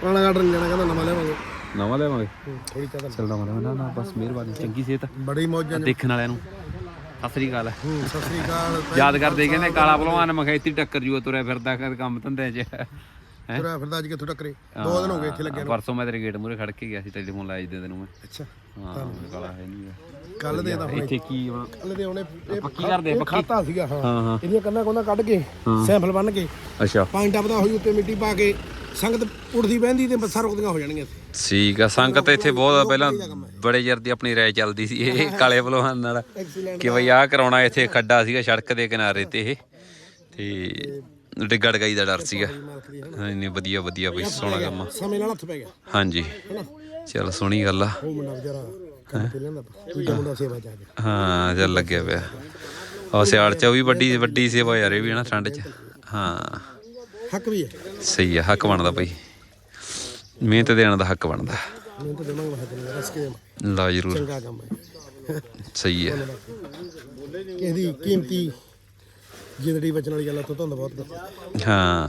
ਪੁਰਾਣਾ ਗਾਡਰ ਨਹੀਂ ਲੈਣਾ ਕਹਿੰਦਾ ਨਵਾਂ ਲੈਵਾਂਗੇ ਨਵਾਂ ਲੈਵਾਂਗੇ ਥੋੜੀ ਚਾਹ ਚੱਲਦਾ ਮਰੇ ਨਾ ਨਾ ਬਸ ਮਿਹਰਬਾਨੀ ਚੰਗੀ ਸਿਹਤ ਬੜੀ ਮੌਜਾਂ ਦੇਖਣ ਵਾਲਿਆਂ ਨੂੰ। ਸਤਿ ਸ੍ਰੀ ਅਕਾਲ। ਹੂੰ, ਸਤਿ ਸ੍ਰੀ ਅਕਾਲ। ਯਾਦ ਕਰਦੇ ਕਹਿੰਦੇ ਕਾਲਾ ਭਲਵਾਨ ਮਖੈਤੀ ਟੱਕਰ ਜੂਆ ਤੁਰਿਆ ਫਿਰਦਾ ਕਰ ਕੰਮ ਧੰਦੇ 'ਚ। ਤੁਰਿਆ ਫਿਰਦਾ ਅੱਜ ਕਿੱਥੋਂ ਟੱਕਰੇ? ਦੋ ਦਿਨ ਹੋ ਗਏ ਇੱਥੇ ਲੱਗਿਆ ਪਰਸੋਂ ਮੈਂ ਤੇਰੇ ਗੇਟ ਮੂਰੇ ਖੜ ਕੇ ਗਿਆ ਸੀ ਟੈਲੀਫੋਨ ਲਾਇਆ ਦੇ ਤੈਨੂੰ ਮੈਂ। ਅੱਛਾ। ਹਾਂ ਕਾਲਾ ਹੈ ਨਹੀਂ ਕੱਲ ਦੇ ਤਾਂ ਹੁਣ ਇੱਥੇ ਕੀ ਵਾ? ਕੱਲ ਦੇ ਉਹਨੇ ਇਹ ਪੱਕੀ ਕਰਦੇ, ਪੱਕੀ? ਖਾਤਾ ਸੀਗਾ ਹਾਂ। ਹਾਂ ਹਾਂ। ਇਹਦੀਆਂ ਕੰਨਾਂ ਕੋਨਾਂ ਕੱਢ ਕੇ ਸੈਂਪਲ ਬੰਨ ਕੇ ਅੱਛਾ। ਪਾਣੀ ਟੱਪਦਾ ਹੋਈ ਉੱਤੇ ਮਿੱਟੀ ਪਾ ਕੇ ਸੰਗਤ ਉੱਠਦੀ ਬਹਿੰਦੀ ਤੇ ਬੱਸਾਂ ਰੁਕਦੀਆਂ ਹੋ ਜਾਣਗੀਆਂ ਠੀਕ ਆ ਸੰਗਤ ਇੱਥੇ ਬਹੁਤ ਆ, ਪਹਿਲਾਂ ਬੜੇ ਚਿਰ ਦੀ ਆਪਣੀ ਰਾਏ ਚੱਲਦੀ ਸੀ ਇਹ ਕਾਲੇ ਭਲਵਾਨ ਨਾਲ ਕਿ ਬਈ ਆਹ ਕਰਾਉਣਾ ਇੱਥੇ ਖੱਡਾ ਸੀਗਾ ਸੜਕ ਦੇ ਕਿਨਾਰੇ ਤੇ ਇਹ। ਤੇ ਡਿੱਗੜ ਗਈ ਦਾ ਡਰ ਸੀਗਾ। ਨਹੀਂ ਵਧੀਆ ਵਧੀਆ ਬਈ ਸੋਹਣਾ ਕੰਮ ਆ। ਸਮੇਂ ਨਾਲ ਹੱਥ ਪੈ ਗਿਆ। ਹਾਂਜੀ। ਚਲ ਸੋਹਣੀ ਗੱਲ ਆ। ਉਹ ਮੁੰਡਾ ਵਿਚਾਰਾ ਕੰਮ ਤੇ ਲੈਂਦਾ ਦੂਜਾ ਮੁੰਡਾ ਸੇਵਾ ਚ ਆ ਗਿਆ। ਹਾਂ ਚੱਲ ਲੱਗਿਆ ਪਿਆ। ਉਹ ਸਿਆੜ ਚ ਉਹ ਵੀ ਵੱਡੀ ਵੱਡੀ ਸੇਵਾ ਯਾਰ ਇਹ ਵੀ ਨਾ ਠੰਡ ਚ। ਹਾਂ। ਹੱਕ ਵੀ ਹੈ। ਸਹੀ ਆ ਹੱਕ ਬਣਦਾ ਬਈ। ਮਿਹਨਤ ਦੇਣ ਦਾ ਹੱਕ ਬਣਦਾ। ਤਾਂ ਰਸ ਕੇ ਲਾ ਜ਼ਰੂਰ। ਚੰਗਾ ਕੰਮ ਹੈ। ਸਹੀ ਆ ਇਹਦੀ ਕੀਮਤੀ ਜ਼ਿੰਦਗੀ ਬਚਣ ਵਾਲੀ ਗੱਲ ਆ ਤੋਂ ਧੰਦ ਬਹੁਤ ਕਰਦਾ। ਹਾਂ।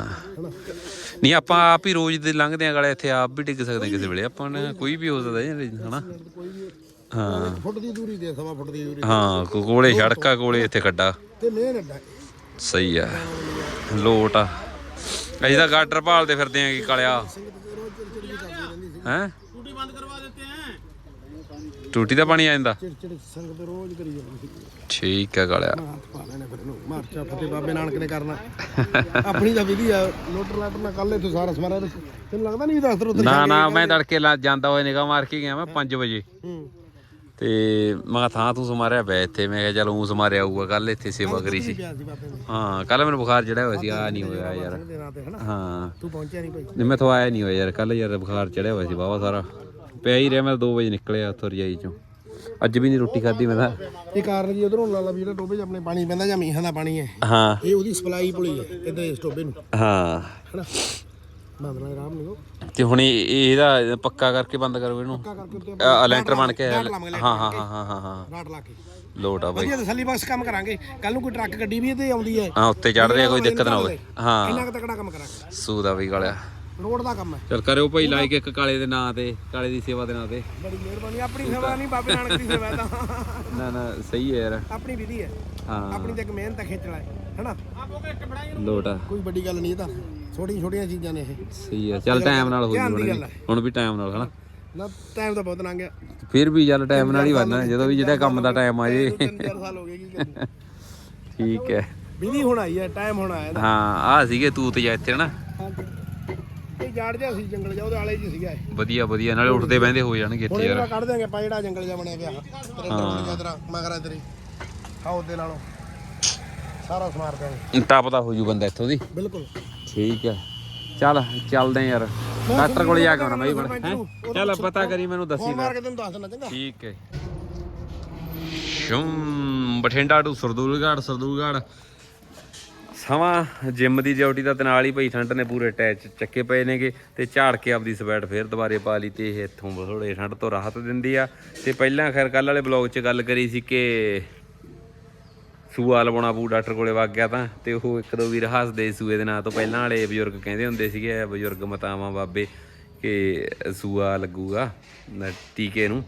ਨਹੀਂ ਆਪਾਂ ਆਪ ਹੀ ਰੋਜ਼ ਦੇ ਲੰਘਦੇ ਆ ਗਲੇ ਇੱਥੇ ਆਪ ਵੀ ਡਿੱਗ ਸਕਦੇ ਕਿਸੇ ਵੇਲੇ। ਆਪਾਂ ਨੇ ਕੋਈ ਵੀ ਹੋ ਸਕਦਾ ਜੀ ਹਨਾ? ਹਾਂ ਫੁੱਟ ਦੀ ਦੂਰੀ ਦੇ ਸਵਾ ਫੁੱਟ ਦੀ ਦੂਰੀ ਹਾਂ ਕੋ- ਕੋਲੇ ਸੜਕਾ ਕੋਲੇ ਇੱਥੇ ਖੱਡਾ। ਤੇ ਮੇਨ ਅੱਡਾ ਸਹੀ ਆ। ਲੋਟ ਆ। ਅਸੀਂ ਤਾਂ ਗਾਡਰ ਭਾਲਦੇ ਫਿਰਦੇ ਆਂ ਕਿ ਕਾਲਿਆ। ਹੈ ਟੂਟੀ ਬੰਦ ਕਰਵਾ ਦਿੱਤੇ ਆ ਟੂਟੀ ਦਾ ਪਾਣੀ ਆ ਜਾਂਦਾ? ਚਿੜ ਚਿੜ ਸੰਗਤ ਰੋਜ਼ ਕਰੀ ਜਾਂਦੀ ਸੀ। ਠੀਕ ਆ ਕਾਲਿਆ ਹੱਥ ਪਾ ਲੈਣੇ ਫਿਰ ਇਹਨੂੰ। ਮਾਰਚਾ ਫਤਿਹ ਬਾਬੇ ਨਾਨਕ ਨੇ ਕਰਨਾ। ਆਪਣੀ ਤਾਂ ਵਿਧੀ ਆ ਲੋਟਰ ਲਾਟਰ ਨਾਲ ਕੱਲ ਇੱਥੇ ਸਾਰਾ ਸਮਾਰਾ ਤੈਨੂੰ ਲੱਗਦਾ ਨਹੀਂ ਵੀ ਦਸਤਰ ਉੱਤੇ ਨਾ ਨਾ ਮੈਂ ਤੜਕੇ ਲਾ ਜਾਂਦਾ ਹੋਏ ਨਿਗਾਹ ਮਾਰ ਕੇ ਗਿਆ ਮੈਂ 5 ਵਜੇ। ਹੂੰ। ਤੇ ਮੈਂ ਥਾਂ ਤੂੰ ਸਮਾਰਿਆ ਪਿਆ ਇੱਥੇ। ਮੈਂ ਕਿਹਾ ਚੱਲ ਉਹ ਸਮਾਰਿਆ ਹੋਊਗਾ ਕੱਲ ਇੱਥੇ ਸੇਵਾ ਕਰੀ ਸੀ। ਹਾਂ ਕੱਲ ਮੈਨੂੰ ਬੁਖਾਰ ਚੜਿਆ ਹੋਇਆ ਸੀ ਆ ਨਹੀਂ ਹੋਇਆ ਯਾਰ। ਹਾਂ ਤੂੰ ਪਹੁੰਚਿਆ ਨਹੀਂ ਭਾਈ। ਮੈਂ ਤੋਂ ਆਇਆ ਨਹੀਂ ਹੋਇਆ ਯਾਰ ਕੱਲ ਯਾਰ ਬੁਖਾਰ ਚੜਿਆ ਹੋਇਆ ਸੀ ਵਾਵਾ ਸਾਰਾ। ਪਿਆ ਹੀ ਰਿਹਾ ਮੈਂ 2 ਵਜੇ ਨਿਕਲਿਆ ਉੱਥੋਂ ਰਜਾਈ ਚੋਂ। ਅੱਜ ਵੀ ਨਹੀਂ ਰੋਟੀ ਖਾਧੀ ਮੈਂ ਤਾਂ। ਇਹ ਕਾਰਨ ਜੀ ਉਧਰੋਂ ਲਾ ਲਾ ਵੀ ਜਿਹੜਾ ਟੋਬੇ 'ਚ ਆਪਣੇ ਪਾਣੀ ਪੈਂਦਾ ਜਾਂ ਮੀਂਹਾਂ ਦਾ ਪਾਣੀ ਹੈ। ਹਾਂ। ਇਹ ਉਹਦੀ ਸਪਲਾਈ ਪੁਲੀ ਹੈ ਇੱਧਰ ਇਸ ਟੋਬੇ ਨੂੰ। ਹਾਂ। ਹਨਾ? ਬੰਦ ਨਾਲ ਆਰਾਮ ਨਹੀਂ ਤੇ ਹੁਣ ਇਹ ਇਹ ਇਹਦਾ ਪੱਕਾ ਕਰਕੇ ਬੰਦ ਕਰੋ ਇਹਨੂੰ। ਪੱਕਾ ਕਰਕੇ ਉੱਤੇ ਅ, ਲੈਂਟਰ ਬਣ ਕੇ ਲਾਵਾਂਗੇ, ਹਾਂ ਹਾਂ ਹਾਂ ਹਾਂ ਹਾਂ ਹਾਂ। ਰਾਟ ਲਾ ਕੇ। ਲੋਟ ਆ ਬਾਈ। ਵਧੀਆ ਤਸੱਲੀ ਬਖਸ਼ ਕੰਮ ਕਰਾਂਗੇ। ਕੱਲ ਨੂੰ ਕੋਈ ਟਰੱਕ ਗੱਡੀ ਵੀ ਇਹਦੇ ਆਉਂਦੀ ਹੈ। ਹਾਂ ਉੱਤੇ ਚੜਦੇ ਆ ਕੋਈ ਦਿੱਕਤ ਨਾ ਹੋਵੇ। ਹਾਂ। ਇੰਨਾ ਕੁ ਤਕੜਾ ਕੰਮ ਕਰਾਂਗੇ। ਸੂਦਾ ਵੀ ਗਾਲਿਆ। ਰੋਡ ਦਾ ਕੰਮ ਹੈ। ਚਲ ਕਰਿਓ ਭਾਈ ਲਾਈਕ ਇੱਕ ਕਾਲੇ ਦੇ ਨਾਂ ਤੇ ਕਾਲੇ ਦੀ ਸੇਵਾ ਦੇ ਨਾਂ ਤੇ। ਬੜੀ ਮਿਹਰਬਾਨੀ ਆਪਣੀ ਸੇਵਾ ਨਹੀਂ ਬਾਬੇ ਨਾਨਕ ਦੀ ਸੇਵਾ ਤਾਂ। ਨਾ ਨਾ ਸਹੀ ਹੈ ਯਾਰ। ਆਪਣੀ ਵਿਧੀ ਹੈ। ਹਾਂ। ਆਪਣੀ ਤਾਂ ਇੱਕ ਮਿਹਨਤ ਹੈ ਖੇਚਲਾ ਹੈ ਹਨਾ? ਲੋਟ ਕੋਈ ਵੱਡੀ ਗੱਲ ਨਹੀਂ ਇਹ ਤਾਂ। ਛੋਟੀਆਂ ਛੋਟੀਆਂ ਚੀਜ਼ਾਂ ਨੇ ਇਹ। ਸਹੀ ਆ ਚੱਲ ਟਾਈਮ ਨਾਲ ਹੋ ਜੂ ਹੈ। ਹੁਣ ਵੀ ਟਾਈਮ ਨਾਲ ਹਨਾ? ਨਾ ਟਾਈਮ ਤਾਂ ਬਹੁਤ ਲੰਘ ਗਿਆ। ਫਿਰ ਵੀ ਚੱਲ ਟਾਈਮ ਨਾਲ ਹੀ ਵਰਨਾ ਜਦੋਂ ਵੀ ਜਿਹੜਾ ਕੰਮ ਦਾ ਟਾਈਮ ਆ ਜੇ। ਸਾਲ ਹੋ ਗਏ ਕੀ ਠੀਕ ਹੈ। ਵਿਧੀ ਹੁਣ ਆਈ ਹੈ ਟਾਈਮ ਹੁਣ ਆਇਆ। ਹਾਂ ਆ ਸੀਗੇ ਤੂਤ ਜਾ ਇੱਥੇ ਨਾ ਜਾੜ ਜਿਹਾ ਸੀ ਜੰਗਲ ਜਿਹਾ ਉਹਦੇ ਆਲੇ ਜੀ ਸੀਗਾ ਇਹ। ਵਧੀਆ ਵਧੀਆ ਨਾਲੇ ਉੱਠਦੇ ਬਹਿੰਦੇ ਹੋ ਜਾਣਗੇ ਹੁਣ ਇੱਥੇ ਯਾਰ। ਕੱਢ ਦਿਆਂਗੇ ਆਪਾਂ ਜਿਹੜਾ ਜੰਗਲ ਜਿਹਾ ਬਣਿਆ ਪਿਆ। ਤੇਰੇ ਡਰਾਉਣੀਆਂ ਤੇਰਾ ਮਗਰਾ ਤੇਰੀ। ਹਾਂ ਉਹਦੇ ਨਾਲੋਂ। ਸਾਰਾ ਸਮਾਰ ਦਿਆਂਗੇ ਟੱਪਦਾ ਹੋ ਜੂ ਬੰਦਾ ਇੱਥੋਂ ਦੀ। ਬਿਲਕੁਲ। ਠੀਕ ਹੈ। ਚੱਲ ਚੱਲਦੇ ਆਂ ਯਾਰ। ਡਾਕਟਰ ਕੋਲ ਜਾ ਕੇ ਆਉਣਾ ਬਾਈ ਬੜਾ। ਹੈਂ? ਚੱਲ ਪਤਾ ਕਰੀ ਮੈਨੂੰ ਦੱਸੀ ਫੋਨ ਮਾਰ ਕੇ ਤੈਨੂੰ ਦੱਸ ਦਿੰਦਾ ਚੰਗਾ। ਠੀਕ ਹੈ। ਸ਼ੁਮ ਬਠਿੰਡਾ ਟੂ ਸਰਦੂਲਗੜ੍ਹ ਸਰਦੂਲਗੜ੍ਹ। ਸਮਾਂ ਜਿਮ ਦੀ ਡਿਊਟੀ ਦਾ ਤੇ ਨਾਲ ਹੀ ਭਾਈ ਠੰਡ ਨੇ ਪੂਰੇ ਅਟੈਚ ਚੱਕੇ ਪਏ ਨੇਗੇ ਤੇ ਝਾੜ ਕੇ ਆਪਦੀ ਸਵੈਟ ਫੇਰ ਦੁਬਾਰੇ ਪਾ ਲਈ ਤੇ ਇਹ ਇੱਥੋਂ ਥੋੜੇ ਠੰਡ ਤੋਂ ਰਾਹਤ ਦਿੰਦੀ ਆ। ਤੇ ਪਹਿਲਾਂ ਖੈਰ ਕੱਲ ਵਾਲੇ ਬਲੌਗ 'ਚ ਗੱਲ ਕਰੀ ਸੀ ਕਿ ਸੂਆ ਲਵਾਉਣਾ ਪੂ ਡਾਕਟਰ ਕੋਲੇ ਵਗ ਗਿਆ ਤਾਂ, ਤੇ ਉਹ ਇੱਕ ਦੋ ਵੀਰ ਹੱਸਦੇ ਸੂਏ ਦੇ ਨਾਂ ਤੋਂ। ਪਹਿਲਾਂ ਵਾਲੇ ਬਜ਼ੁਰਗ ਕਹਿੰਦੇ ਹੁੰਦੇ ਸੀਗੇ ਬਜ਼ੁਰਗ ਮਤਾਵਾਂ ਬਾਬੇ, ਕਿ ਸੂਆ ਲੱਗੂਗਾ ਟੀਕੇ ਨੂੰ।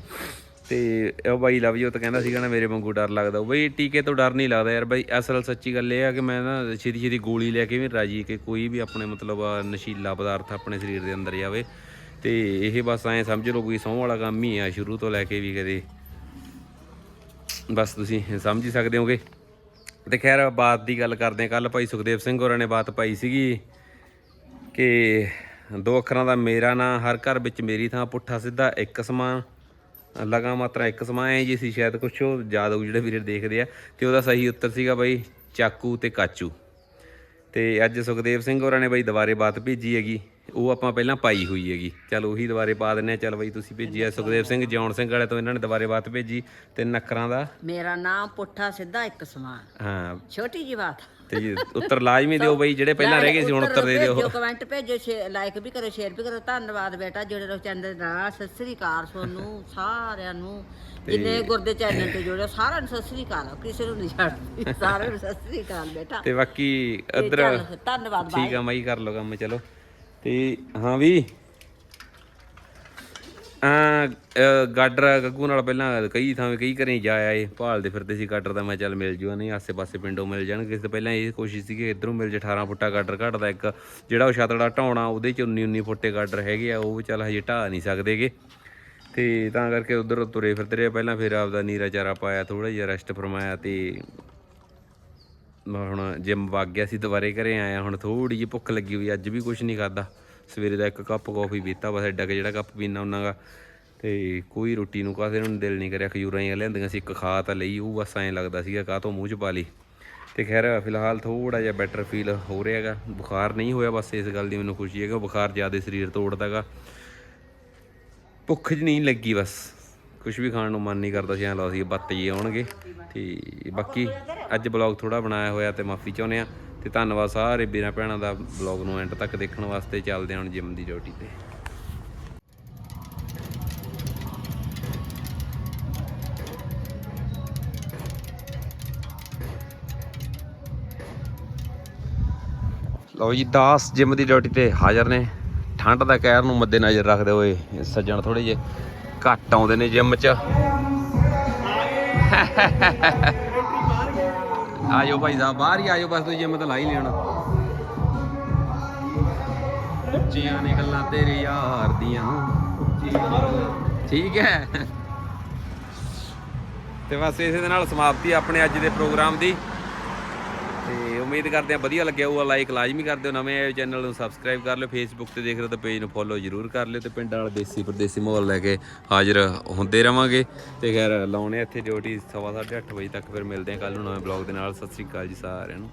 ਤੇ ਉਹ ਬਾਈ ਤਾਂ ਕਹਿੰਦਾ ਸੀਗਾ ਨਾ, ਮੇਰੇ ਵਾਂਗੂ ਡਰ ਲੱਗਦਾ। ਬਈ ਟੀਕੇ ਤੋਂ ਡਰ ਨਹੀਂ ਲੱਗਦਾ ਯਾਰ ਬਾਈ, ਅਸਲ ਸੱਚੀ ਗੱਲ ਇਹ ਆ ਕਿ ਮੈਂ ਨਾ ਛੇਤੀ ਛੇਤੀ ਗੋਲੀ ਲੈ ਕੇ ਵੀ ਰਾਜੀ ਕਿ ਕੋਈ ਵੀ ਆਪਣੇ ਮਤਲਬ ਨਸ਼ੀਲਾ ਪਦਾਰਥ ਆਪਣੇ ਸਰੀਰ ਦੇ ਅੰਦਰ ਜਾਵੇ। ਤੇ ਇਹ ਬਸ ਐਂ ਸਮਝ ਲਓ ਕੋਈ ਸਹੁੰ ਵਾਲਾ ਕੰਮ ਹੀ ਆ ਸ਼ੁਰੂ ਤੋਂ ਲੈ ਕੇ ਵੀ ਕਦੇ। ਬਸ ਤੁਸੀਂ ਸਮਝ ਹੀ ਸਕਦੇ ਹੋਗੇ। ਤੇ ਖੈਰ ਬਾਤ ਦੀ ਗੱਲ ਕਰਦੇ ਕੱਲ ਭਾਈ ਸੁਖਦੇਵ ਸਿੰਘ ਹੋਰਾਂ ਨੇ ਬਾਤ ਪਾਈ ਸੀਗੀ ਕਿ ਦੋ ਅੱਖਰਾਂ ਦਾ ਮੇਰਾ ਨਾਂ, ਹਰ ਘਰ ਵਿੱਚ ਮੇਰੀ ਥਾਂ, ਪੁੱਠਾ ਸਿੱਧਾ ਇੱਕ ਸਮਾਨ ਲਗਾ ਮਾਤਰਾ ਇੱਕ ਸਮਾਂ ਹੈ ਜੀ ਸੀ, ਸ਼ਾਇਦ ਕੁਛ ਉਹ ਯਾਦ ਹੋਊ ਜਿਹੜੇ ਵੀਰੇ ਦੇਖਦੇ ਆ, ਤੇ ਉਹਦਾ ਸਹੀ ਉੱਤਰ ਸੀਗਾ ਬਾਈ ਚਾਕੂ ਤੇ ਕਾਚੂ। ਤੇ ਅੱਜ ਸੁਖਦੇਵ ਸਿੰਘ ਹੋਰਾਂ ਨੇ ਬਾਈ ਦੁਬਾਰੇ ਬਾਤ ਭੇਜੀ ਹੈਗੀ। ਉਹ ਆਪਾਂ ਪਹਿਲਾਂ ਪਾਈ ਹੋਈ ਹੈਗੀ। ਚਲ ਉਹੀ ਦੁਬਾਰੇ ਪਾ ਦਿੰਨੇ ਆ ਚਲ ਬਾਈ ਤੁਸੀਂ ਭੇਜੀ ਆ ਸੁਖਦੇਵ ਸਿੰਘ ਜੌਨ ਸਿੰਘ ਵਾਲੇ ਤੋਂ ਇਹਨਾਂ ਨੇ ਦੁਬਾਰੇ ਬਾਤ ਭੇਜੀ ਤਿੰਨ ਅੱਖਰਾਂ ਦਾ। ਮੇਰਾ ਨਾਮ ਪੁੱਠਾ ਸਿੱਧਾ ਇੱਕ ਸਮਾਨ। ਹਾਂ। ਛੋਟੀ ਜੀ ਬਾਤ। ਤੇ ਜੀ ਉੱਤਰ ਲਾਜ਼ਮੀ ਦਿਓ ਬਈ ਜਿਹੜੇ ਪਹਿਲਾਂ ਰਹਿ ਗਏ ਸੀ ਹੁਣ ਉੱਤਰ ਦੇ ਦਿਓ। ਜੋ ਕਮੈਂਟ ਭੇਜੋ ਲਾਈਕ ਵੀ ਕਰੋ ਸ਼ੇਅਰ ਵੀ ਕਰੋ। ਧੰਨਵਾਦ ਬੇਟਾ ਜੁੜੇ ਰਹੋ ਚੈਨਲ ਦੇ। ਨਾਲ ਸਤਿ ਸ੍ਰੀ ਅਕਾਲ ਸੋਨੂੰ ਸਾਰਿਆਂ ਨੂੰ। ਜਿੰਨੇ ਗੁਰਦੇ ਚੈਨਲ ਤੇ ਜੁੜੇ ਸਾਰਿਆਂ ਨੂੰ ਸਤਿ ਸ੍ਰੀ ਅਕਾਲ। ਕਿਸੇ ਨੂੰ ਨਹੀਂ ਛੱਡਦੀ। ਸਾਰਿਆਂ ਨੂੰ ਸਤਿ ਸ੍ਰੀ ਅਕਾਲ ਬੇਟਾ। ਤੇ ਬਾਕੀ ਤੇ ਚੱਲ, ਧੰਨਵਾਦ ਬਾਈ ਠੀਕ ਆ ਮਾਈ ਕਰ ਲਓ ਕੰਮ ਚਲੋ। ਤੇ ਹਾਂ ਵੀ। ਆ ਗਾਡਰ ਗੱਗੂ ਨਾਲ ਪਹਿਲਾਂ ਕਈ ਥਾਵੇਂ ਕਈ ਘਰੇ ਜਾ ਆਏ, ਭਾਲਦੇ ਫਿਰਦੇ ਸੀ ਗਾਡਰ ਦਾ, ਮੈਂ ਚੱਲ ਮਿਲ ਜੂਆ ਨਹੀਂ ਆਸੇ-ਪਾਸੇ ਪਿੰਡੋਂ ਮਿਲ ਜਾਣ ਕਿਸੇ ਤੋਂ ਪਹਿਲਾਂ ਇਹ ਕੋਸ਼ਿਸ਼ ਸੀ ਕਿ ਇਧਰੋਂ ਮਿਲ ਜੇ 18 ਫੁੱਟਾ ਗਾਡਰ ਘਟਦਾ ਇੱਕ, ਜਿਹੜਾ ਉਹ ਛਤੜਾ ਢਾਉਣਾ, ਉਹਦੇ ਚ 19 19 ਫੁੱਟੇ ਗਾਡਰ ਹੈਗੇ ਆ, ਉਹ ਚੱਲ ਹਜੇ ਢਾ ਨਹੀਂ ਸਕਦੇਗੇ। ਤੇ ਤਾਂ ਕਰਕੇ ਉਧਰ ਤੁਰੇ ਫਿਰਦੇ ਰਹੇ, ਪਹਿਲਾਂ ਫਿਰ ਆਪਦਾ ਨੀਰਾ ਚਾਰਾ ਪਾਇਆ ਥੋੜਾ ਜਿਹਾ ਰੈਸਟ ਫਰਮਾਇਆ ਤੇ ਹੁਣ ਜਿਮ ਵਗ ਗਿਆ ਸੀ, ਦੁਬਾਰੇ ਘਰੇ ਆਇਆ, ਹੁਣ ਥੋੜੀ ਜਿਹੀ ਭੁੱਖ ਲੱਗੀ ਹੋਈ, ਅੱਜ ਵੀ ਕੁਝ ਨਹੀਂ ਖਾਦਾ ਸਵੇਰੇ ਦਾ ਇੱਕ ਕੱਪ ਕਾਫੀ ਪੀਤਾ, ਬਸ ਐਡਾ ਕਿ ਜਿਹੜਾ ਕੱਪ ਪੀਣਾ ਉਹਨਾਗਾ ਤੇ ਕੋਈ ਰੋਟੀ ਨੂੰ ਕਾਹਦੇ ਨੂੰ ਦਿਲ ਨਹੀਂ ਕਰਿਆ, ਖਜੂਰਾਂ ਹੀ ਲੈਂਦੀਆਂ ਸੀ, ਇੱਕ ਖਾ ਤਾਂ ਲਈ, ਉਹ ਬਸ ਐਂ ਲੱਗਦਾ ਸੀਗਾ, ਕਾਹ ਤੋਂ ਮੂੰਹ ਚ ਪਾ ਲਈ। ਤੇ ਖੈਰ, ਫਿਲਹਾਲ ਥੋੜਾ ਜਿਹਾ ਬੈਟਰ ਫੀਲ ਹੋ ਰਿਹਾ ਹੈਗਾ। ਬੁਖਾਰ ਨਹੀਂ ਹੋਇਆ ਬਸ, ਇਸ ਗੱਲ ਦੀ ਮੈਨੂੰ ਖੁਸ਼ੀ ਹੈ ਕਿ ਬੁਖਾਰ ਜ਼ਿਆਦਾ ਸਰੀਰ ਤੋੜਦਾਗਾ ਭੁੱਖ ਜ ਨਹੀਂ ਲੱਗੀ ਬਸ। ਕੁਝ ਵੀ ਖਾਣ ਨੂੰ ਮਨ ਨਹੀਂ ਕਰਦਾ ਸੀ ਐਂ ਲੱਗਦਾ ਸੀ, ਬੱਤ ਜੀ ਆਉਣਗੇ। ਤੇ ਬਾਕੀ ਅੱਜ ਬਲੌਗ ਥੋੜਾ ਬਣਾਇਆ ਹੋਇਆ ਤੇ ਮਾਫੀ ਚਾਹੁੰਦੇ ਆ ਤੇ ਧੰਨਵਾਦ ਸਾਰੇ ਵੀਰਾਂ ਭੈਣਾਂ ਦਾ ਬਲੌਗ ਨੂੰ ਐਂਡ ਤੱਕ ਦੇਖਣ ਵਾਸਤੇ ਚੱਲਦੇ ਹਾਂ ਹੁਣ ਜਿਮ ਦੀ ਡਿਊਟੀ ਤੇ। ਲਓ ਜੀ, ਦਾਸ ਜਿਮ ਦੀ ਡਿਊਟੀ ਤੇ ਹਾਜ਼ਰ ਨੇ। ਠੰਡ ਦਾ ਕਹਿਰ ਨੂੰ ਮੱਦੇ ਨਜ਼ਰ ਰੱਖਦੇ ਹੋਏ ਸੱਜਣ ਥੋੜੇ ਜੇ ਘੱਟ ਆਉਂਦੇ ਨੇ ਜਿਮ 'ਚ। ਆਜੋ ਭਾਈ ਸਾਹਿਬ, ਬਾਹਰ ਹੀ ਆਜੋ ਬਸ ਤੁਸੀਂ ਜਿਮ ਤਾਂ ਲਾ ਹੀ ਲੈਣਾ। ਉੱਚੀਆਂ ਨੇ ਗੱਲਾਂ ਤੇਰੇ ਯਾਰ ਦੀਆਂ। ਠੀਕ ਹੈ। ਤੇ ਬਸ ਇਸੇ ਦੇ ਨਾਲ ਸਮਾਪਤੀ ਆਪਣੇ ਅੱਜ ਦੇ ਪ੍ਰੋਗਰਾਮ ਦੀ। ਤੇ ਉਮੀਦ ਕਰਦੇ ਆ ਵਧੀਆ ਲੱਗਿਆ ਹੋਊਗਾ ਲਾਈਕ ਲਾਜ਼ਮੀ ਕਰ ਦਿਓ ਨਵੇਂ ਆਏ ਚੈਨਲ ਨੂੰ ਸਬਸਕ੍ਰਾਈਬ ਕਰ ਲਿਓ ਫੇਸਬੁੱਕ ਤੇ ਦੇਖ ਰਹੇ ਹੋ ਤਾਂ ਪੇਜ ਨੂੰ ਫੋਲੋ ਜਰੂਰ ਕਰ ਲਿਓ ਤੇ ਪਿੰਡਾਂ ਵਾਲਾ ਦੇਸੀ ਪਰਦੇਸੀ ਮਾਹੌਲ ਲੈ ਕੇ ਹਾਜ਼ਰ ਹੁੰਦੇ ਰਵਾਂਗੇ। ਤੇ ਖੈਰ, ਲਾਉਣੇ ਆ ਇੱਥੇ ਡਿਊਟੀ 7:30 ਵਜੇ ਤੱਕ, ਫਿਰ ਮਿਲਦੇ ਆ ਕੱਲ ਨੂੰ ਨਵੇਂ ਬਲੌਗ ਦੇ ਨਾਲ। ਸਤਿ ਸ੍ਰੀ ਅਕਾਲ ਜੀ ਸਾਰਿਆਂ ਨੂੰ।